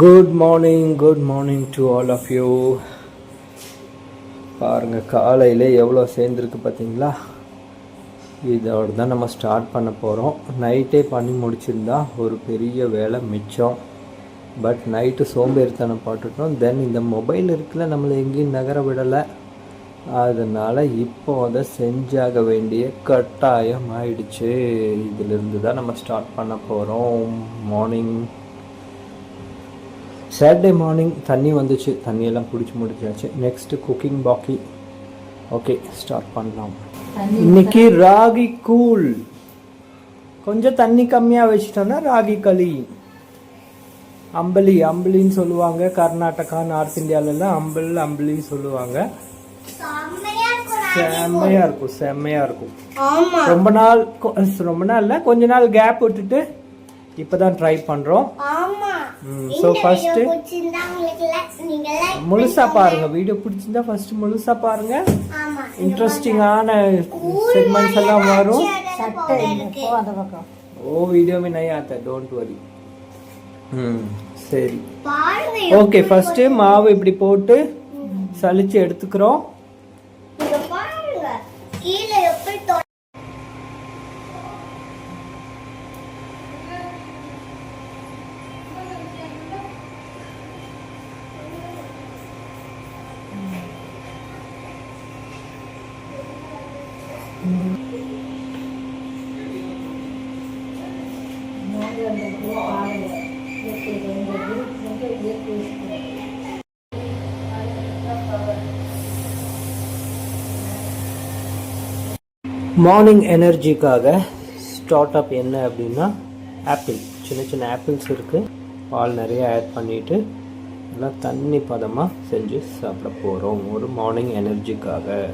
Good morning good morning to all of you பாருங்கள் காலையில் எவ்வளோ சேர்ந்துருக்கு பார்த்தீங்களா? இதோடு தான் நம்ம ஸ்டார்ட் பண்ண போகிறோம் நைட்டே பண்ணி முடிச்சிருந்தா ஒரு பெரிய வேலை மிச்சம். பட் நைட்டு சோம்பேறித்தனம் பாட்டுட்டோம். தென் இந்த மொபைல் இருக்குல்ல நம்மளை எங்கேயும் நகர விடலை. அதனால் இப்போ அதை செஞ்சாக வேண்டிய கட்டாயம் ஆயிடுச்சு. இதிலிருந்து தான் நம்ம ஸ்டார்ட் பண்ண போகிறோம் மார்னிங் சாட்டர்டே மார்னிங் தண்ணி வந்துச்சு. தண்ணியெல்லாம் பிடிச்சி முடிச்சாச்சு. நெக்ஸ்ட்டு குக்கிங் பாக்கி ஓகே ஸ்டார்ட் பண்ணலாம். இன்னைக்கு ராகி கூழ். கொஞ்சம் தண்ணி கம்மியாக வச்சிட்டோன்னா ராகி களி. அம்பலி அம்பலின்னு சொல்லுவாங்க. கர்நாடகா நார்த் இந்தியாவிலலாம் அம்பல் அம்பலின்னு சொல்லுவாங்க. செம்மையா இருக்கும் செம்மையா இருக்கும் ரொம்ப நாள் ரொம்ப நாள் இல்ல கொஞ்ச நாள் கேப் விட்டுட்டு இப்பதான் ட்ரை பண்றோம். ஆமா. ஸோ ஃபஸ்ட்டு முழுசாக பாருங்கள் வீடியோ பிடிச்சிருந்தா ஃபஸ்ட்டு முழுசாக பாருங்கள் இன்ட்ரெஸ்டிங்கான செக்மெண்ட்ஸ் எல்லாம் வரும். ஓ வீடியோ மீ நையா டோன்ட் வரி ம் சரி. ஓகே ஃபஸ்ட்டு மாவு இப்படி போட்டு சளிச்சு எடுத்துக்கிறோம். கீழே மார்னிங் எனர்ஜிக்காக ஸ்டார்ட் அப் என்ன அப்படின்னா ஆப்பிள் சின்ன சின்ன ஆப்பிள்ஸ் இருக்குது பால் நிறைய ஆட் பண்ணிவிட்டு நல்லா தண்ணி பதமாக செஞ்சு சாப்பிட போகிறோம் ஒரு மார்னிங் எனர்ஜிக்காக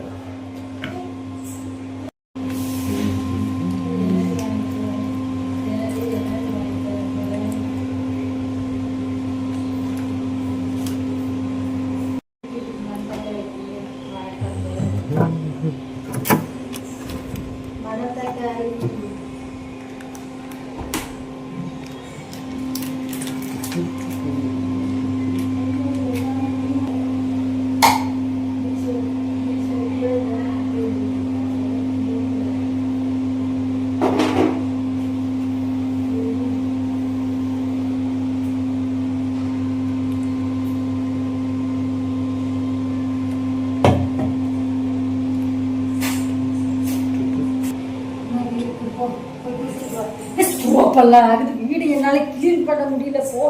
ஆகுது. வீடு என்னால கிளீன் பண்ண முடியல போ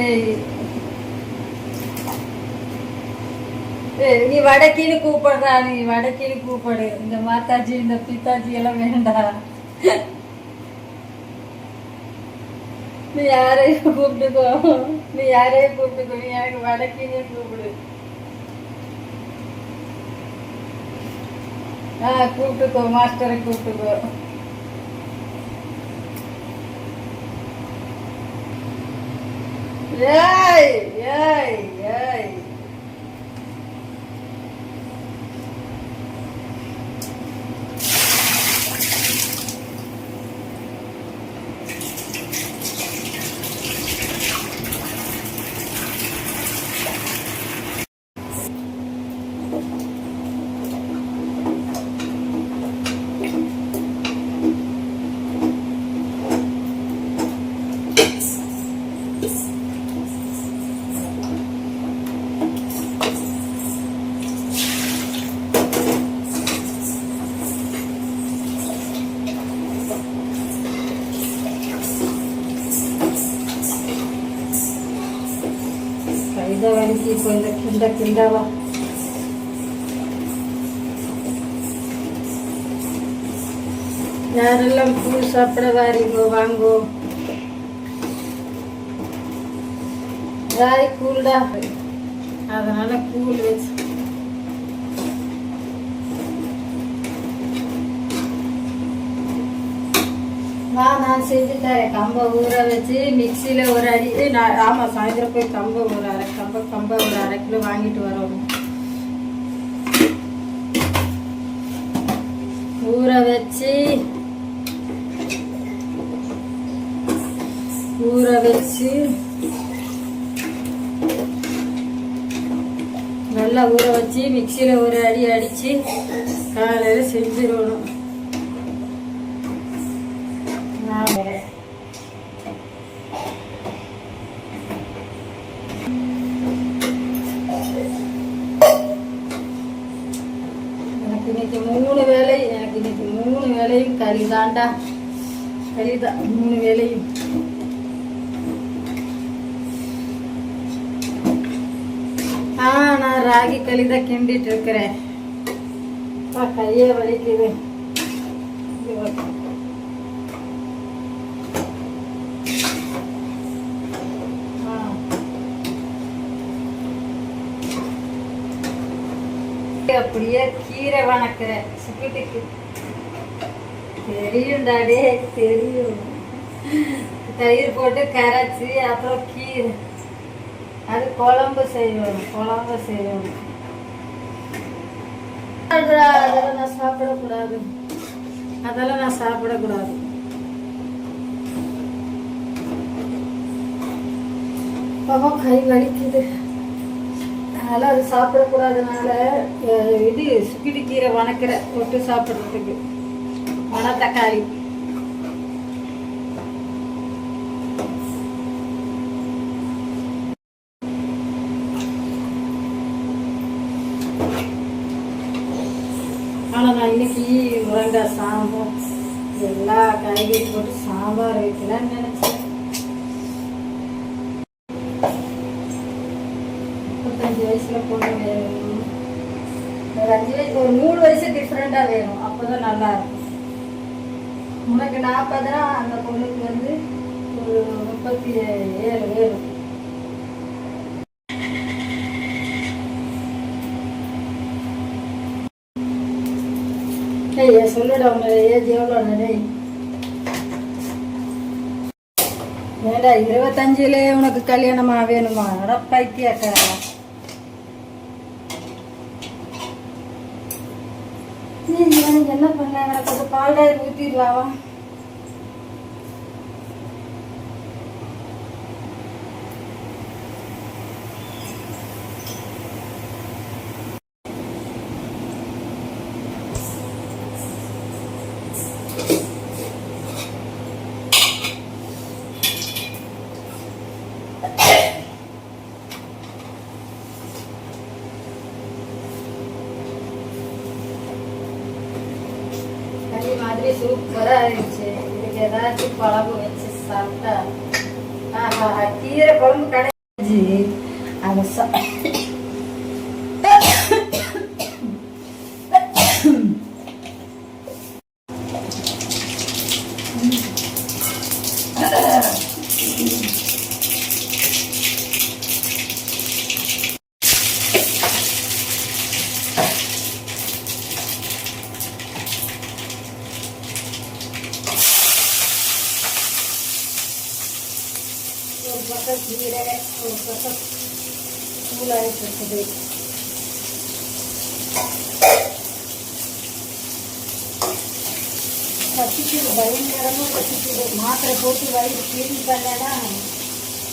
ஏய். ஏய், நீ வடக்கின்னு கூப்பிடுறா நீ வடக்கின்னு கூப்பிடு. இந்த மாதாஜி இந்த பித்தாஜி எல்லாம் வேண்டாம் நீ யாரையும் கூப்பிட்டுக்கோ? நீ யாரையும் கூப்பிட்டுக்கோ? நீ எனக்கு வடக்கின்னு கூப்பிடு. ஆ கூப்பிட்டுக்கோ மாஸ்டரை கூப்பிட்டுக்கோ. ஏய் ஏய் ஏய். இதை வலிக்கு இப்போ இந்த கிண்ட கிண்டவா யாரெல்லாம் கூழ் சாப்பிட வாரீங்கோ வாங்கோ ராய் கூல்டா அதனால கூழ் வச்சு வா நான் செஞ்சு தரேன் கம்பை ஊற வச்சு மிக்சியில் ஒரு அடி நான் ஆமாம் சாயந்தரம் போய் கம்பை ஒரு அரை கம்பை கம்பை ஒரு அரை கிலோ வாங்கிட்டு வரணும் ஊற வச்சு ஊற வச்சு நல்லா ஊற வச்சு மிக்சியில் ஒரு அடி அடித்து காலையில் செஞ்சிடணும் நான் எனக்கு இன்னைக்கு மூணு வேலை எனக்கு இன்னைக்கு மூணு சரிதான்டா சரிதான் மூணு வேலையும் ஆ நான் ராகி களி தான் கிண்டிட்டு இருக்கிறேன் அப்பா, கையே வலிக்குது அப்படியே கீரை வணக்கிறேன். சுக்கிட்டுக்கு. தெரியும் டாடே தெரியும். தயிர் போட்டு கரைச்சி அப்புறம் கீரை. அது குழம்பு செய்வோம் குழம்பு செய்வோம் அதெல்லாம் நான் சாப்பிடக்கூடாது. அதெல்லாம் நான் சாப்பிடக்கூடாது. பாப்பா கை வலிக்குது. அதனால் அது சாப்பிடக்கூடாதனால இது சுக்கிடி கீரை வணக்கிற தொட்டு சாப்பிட்றதுக்கு. மணத்தக்காளி ஆனால் நான் இன்னைக்கு முருங்காய் சாம்பார் எல்லா காய்கறி போட்டு சாம்பார் வைக்கலாம்னு நினச்சேன். முப்பத்தஞ்சு வயசுல பொண்ணு வேணும். ஒரு அஞ்சு வயசு ஒரு மூணு வயசு டிஃப்ரெண்டாக வேணும். அப்போ தான் நல்லா இருக்கும். உனக்கு நாற்பதுனா அந்த பொண்ணுக்கு வந்து ஒரு முப்பத்தி ஏழு வேணும். ஏய் சொல்லுடா உங்க ஏஜ் எவ்வளோ டேய். ஏடா இருபத்தஞ்சிலே உனக்கு கல்யாணமா வேணுமா? அட பைத்தியக்காரா நீ எனக்கு என்ன பண்ண எனக்கு கொஞ்சம் பால்டாய் ஊற்றிடுவாவா கறி சூப்பரா இருந்துச்சு இன்னைக்கு ஏதாச்சும் குழம்பு வச்சு சாப்பிட்டா ஆஹா கீரை குழம்பு கடை அதை சா ஒரு பக்கம் கீரை ஒரு பக்கம் சூழாயிட்டு இருக்குது பசிக்குது பயங்கரமா பசிக்குது மாத்திரை போட்டு வயிறு கிளீன் பண்ணனா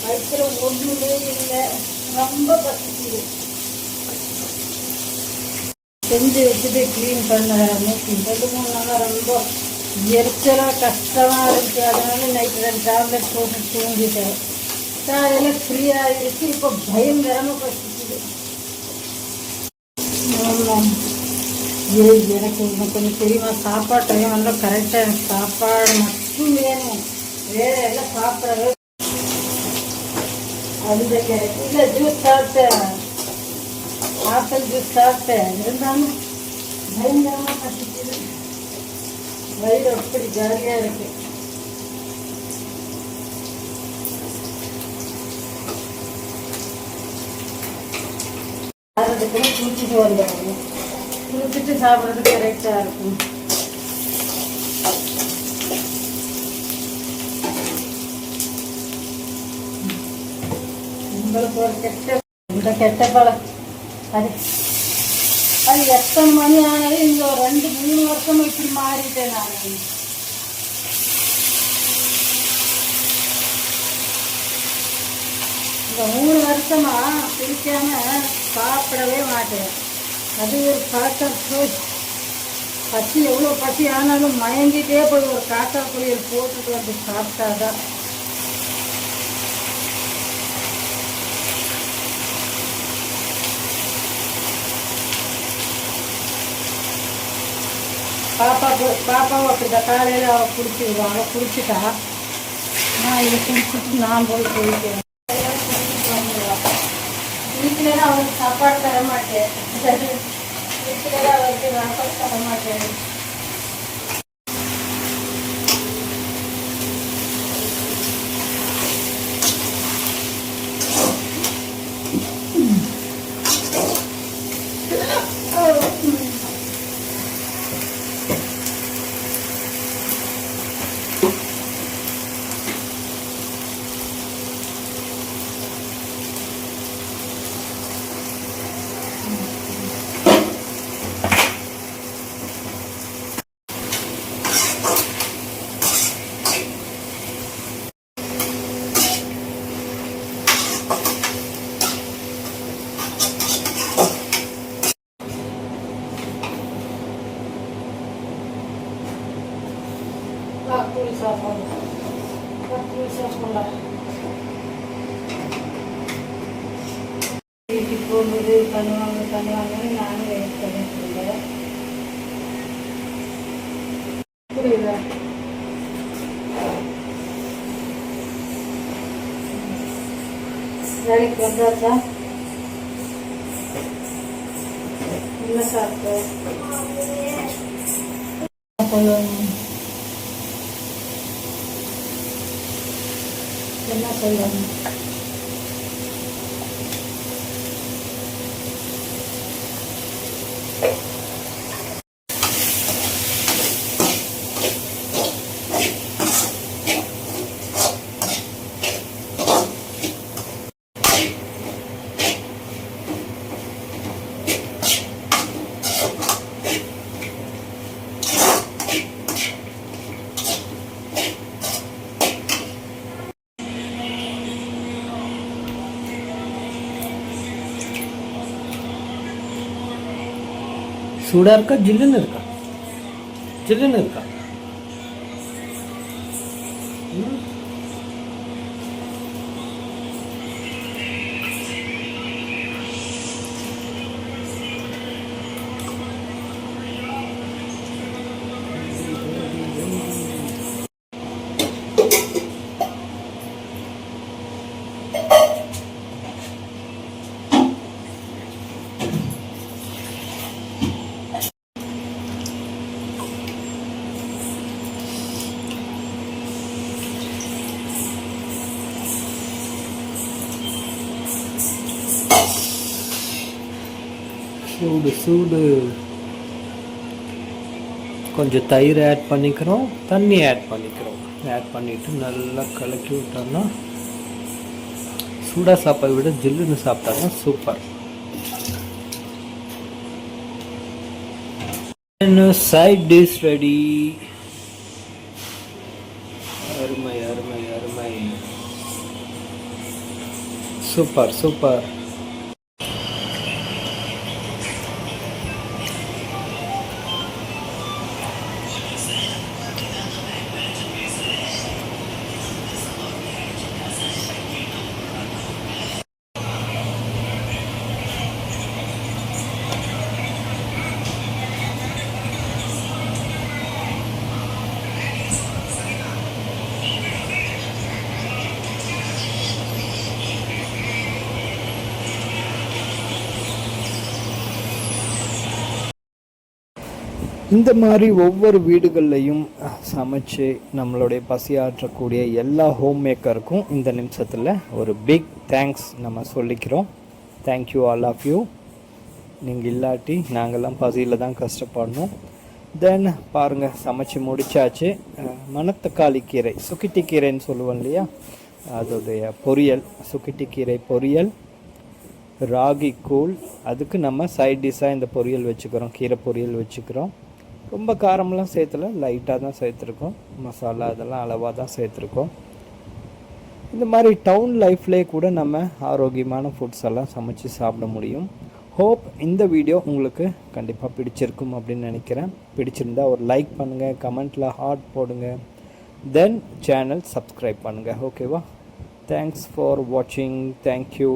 வயிற்றுல ஒண்ணுமே இல்லை ரொம்ப பசிக்குது செஞ்சு வச்சுட்டு க்ளீன் பண்ண ரெண்டு மூணு நாளாக ரொம்ப எரிச்சலாக கஷ்டமாக இருக்குது அதனால நைட்டு ரெண்டு டேப்லெட் போட்டு தூங்கிட்டேன். காலையில் ஃப்ரீயாக இருக்கு இப்போ பயங்கரமாக பசிக்குது ஆமாம் எனக்கு இன்னும் கொஞ்சம் தெரியுமா? சாப்பாடு டைம் எல்லாம் கரெக்டாக எனக்கு சாப்பாடு மட்டும் வேணும். வேறு எல்லாம் சாப்பிடவே அந்த கேரட் இல்லை ஜூஸ் சாப்பிட்டேன். ஆப்பிள் ஜூஸ் சாப்பிட்டேன். இருந்தாலும் பயங்கரமாக பசிக்குது வயிறு அப்படி ஜாலியாக இருக்குது அதுக்குன்னு குளிச்சுட்டு வந்துடுவோம் குளிச்சுட்டு சாப்பிட்றதுக்கு கரெக்டாக இருக்கும். உங்களுக்கு ஒரு கெட்ட இந்த கெட்ட பழம். அது அது எத்தனை மணி ஆனாலும் இந்த ஒரு ரெண்டு மூணு வருஷம் இப்படி மாறிட்டேன் நான். இப்போ மூணு வருஷமாக குடிக்காம சாப்பிடவே மாட்டேன். அது ஒரு பழக்கம். போய் பசி எவ்வளோ பசி ஆனாலும் மயங்கிட்டே போய் ஒரு காக்கா குளியல் போட்டுட்டு வந்து சாப்பிட்டாதான். பாப்பா பாப்பாவும் அப்படிதான் காலையில் அவள் குடிச்சிடுவாங்க குடிச்சிட்டா. நான் இதை குடிச்சிட்டு நான் போய் குடிக்கிறேன் இல்லைன்னா அவருக்கு சாப்பாடு தர மாட்டேன் வீட்டில் அவருக்கு சாப்பாடு தர மாட்டேன் வா வீட்டுக்கு போகும்போது பண்ணுவாங்க பண்ணுவாங்கன்னு நானும் வெயிட் பண்ணிட்டு இருந்தேன் புரியுதா வேலைக்கு வந்தாச்சா என்ன சாப்பிட்டேன் என்ன சொல்லணும் சூடாக இருக்கா ஜில்லுன்னு இருக்கா சூடு சூடு கொஞ்சம் தயிர் ஆட் பண்ணிக்கிறோம் தண்ணி ஆட் பண்ணிக்கிறோம். ஆட் பண்ணிவிட்டு நல்லா கலக்கி விட்டோம்னா சூடாக சாப்பாடு விட ஜில்லுன்னு சாப்பிட்டாதான் சூப்பர் சைட் டிஷ் ரெடி அருமை அருமை அருமை. சூப்பர் சூப்பர் இந்த மாதிரி ஒவ்வொரு வீடுகள்லையும் சமைச்சு நம்மளுடைய பசியாற்றக்கூடிய எல்லா ஹோம் மேக்கருக்கும் இந்த நிமிஷத்தில் ஒரு பிக் தேங்க்ஸ் நம்ம சொல்லிக்கிறோம். தேங்க்யூ ஆல் ஆஃப் யூ நீங்கள் இல்லாட்டி நாங்கள்லாம் பசியில் தான் கஷ்டப்படணும். தென் பாருங்கள் சமைச்சு முடிச்சாச்சு. மணத்தக்காளி கீரை சுக்கிட்டி கீரைன்னு சொல்லுவோம் இல்லையா? அதோடைய பொரியல் சுக்கிட்டி கீரை பொரியல் ராகி கூழ். அதுக்கு நம்ம சைட் டிஷ்ஷாக இந்த பொரியல் வச்சுக்கிறோம் கீரை பொரியல் வச்சுக்கிறோம். ரொம்ப காரம்லாம் சேர்த்துல லைட்டாக தான் சேர்த்துருக்கோம். மசாலா அதெல்லாம் அளவாக தான் சேர்த்துருக்கோம். இந்த மாதிரி டவுன் லைஃப்லேயே கூட நம்ம ஆரோக்கியமான ஃபுட்ஸ் எல்லாம் சமைச்சு சாப்பிட முடியும். ஹோப் இந்த வீடியோ உங்களுக்கு கண்டிப்பாக பிடிச்சிருக்கும் அப்படின்னு நினைக்கிறேன். பிடிச்சிருந்தா ஒரு லைக் பண்ணுங்கள் கமெண்ட்டில் ஹார்ட் போடுங்க. தென் சேனல் சப்ஸ்கிரைப் பண்ணுங்கள் ஓகேவா தேங்க்ஸ் ஃபார் வாட்சிங் தேங்க்யூ